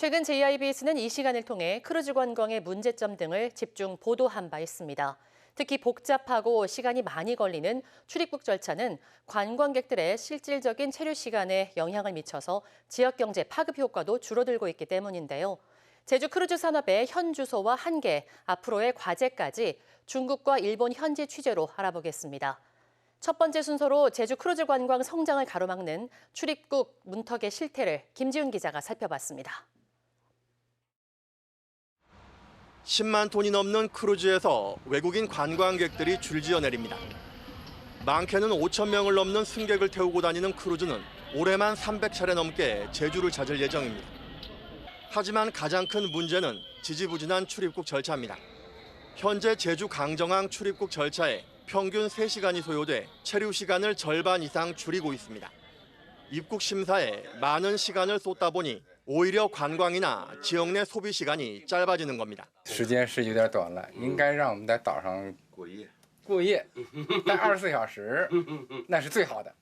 최근 JIBS는 이 시간을 통해 크루즈 관광의 문제점 등을 집중 보도한 바 있습니다. 특히 복잡하고 시간이 많이 걸리는 출입국 절차는 관광객들의 실질적인 체류 시간에 영향을 미쳐서 지역 경제 파급 효과도 줄어들고 있기 때문인데요. 제주 크루즈 산업의 현 주소와 한계, 앞으로의 과제까지 중국과 일본 현지 취재로 알아보겠습니다. 첫 번째 순서로 제주 크루즈 관광 성장을 가로막는 출입국 문턱의 실태를 김지훈 기자가 살펴봤습니다. 10만 톤이 넘는 크루즈에서 외국인 관광객들이 줄지어 내립니다. 많게는 5천 명을 넘는 승객을 태우고 다니는 크루즈는 올해만 300차례 넘게 제주를 찾을 예정입니다. 하지만 가장 큰 문제는 지지부진한 출입국 절차입니다. 현재 제주 강정항 출입국 절차에 평균 3시간이 소요돼 체류 시간을 절반 이상 줄이고 있습니다. 입국 심사에 많은 시간을 쏟다 보니 오히려 관광이나 지역 내 소비 시간이 짧아지는 겁니다. 时间是有点短了，应该让我们在岛上过夜。过夜，待二十四小时，那是最好的。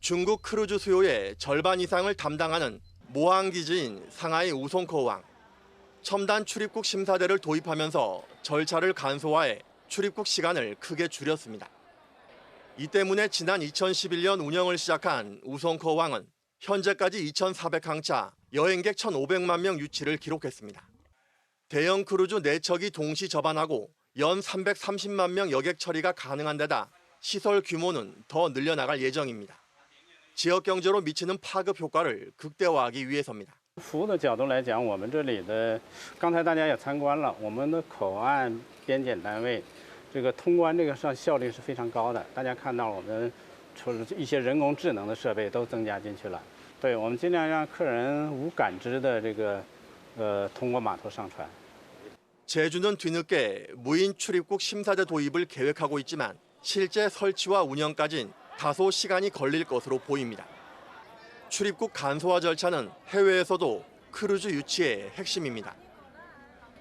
중국 크루즈 수요의 절반 이상을 담당하는 모항 기지인 상하이 우송커왕. 첨단 출입국 심사대를 도입하면서 절차를 간소화해 출입국 시간을 크게 줄였습니다. 이 때문에 지난 2011년 운영을 시작한 우송커왕은 현재까지 2,400항차 여행객 1,500만 명 유치를 기록했습니다. 대형 크루즈 4척이 동시 접안하고 연 330만 명 여객 처리가 가능한 데다 시설 규모는 더 늘려나갈 예정입니다. 지역 경제로 미치는 파급 효과를 극대화하기 위해서입니다. 服务的角度来讲，我们这里的刚才大家也参观了，我们的口岸边检单位，这个通关这个上效率是非常高的。大家看到我们 除了一些人工智能的设备都增加进去了，对我们尽量让客人无感知的这个呃通过码头上船。 제주는 뒤늦게 무인 출입국 심사대 도입을 계획하고 있지만 실제 설치와 운영까진 다소 시간이 걸릴 것으로 보입니다. 출입국 간소화 절차는 해외에서도 크루즈 유치의 핵심입니다.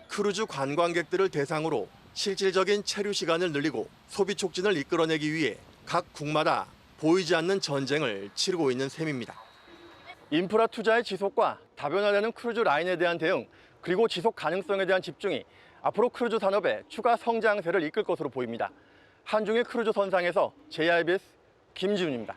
크루즈 관광객들을 대상으로 실질적인 체류 시간을 늘리고 소비 촉진을 이끌어내기 위해 각 국마다 보이지 않는 전쟁을 치르고 있는 셈입니다. 인프라 투자의 지속과 다변화되는 크루즈 라인에 대한 대응 그리고 지속 가능성에 대한 집중이 앞으로 크루즈 산업의 추가 성장세를 이끌 것으로 보입니다. 한중일 크루즈 선상에서 JIBS 김지훈입니다.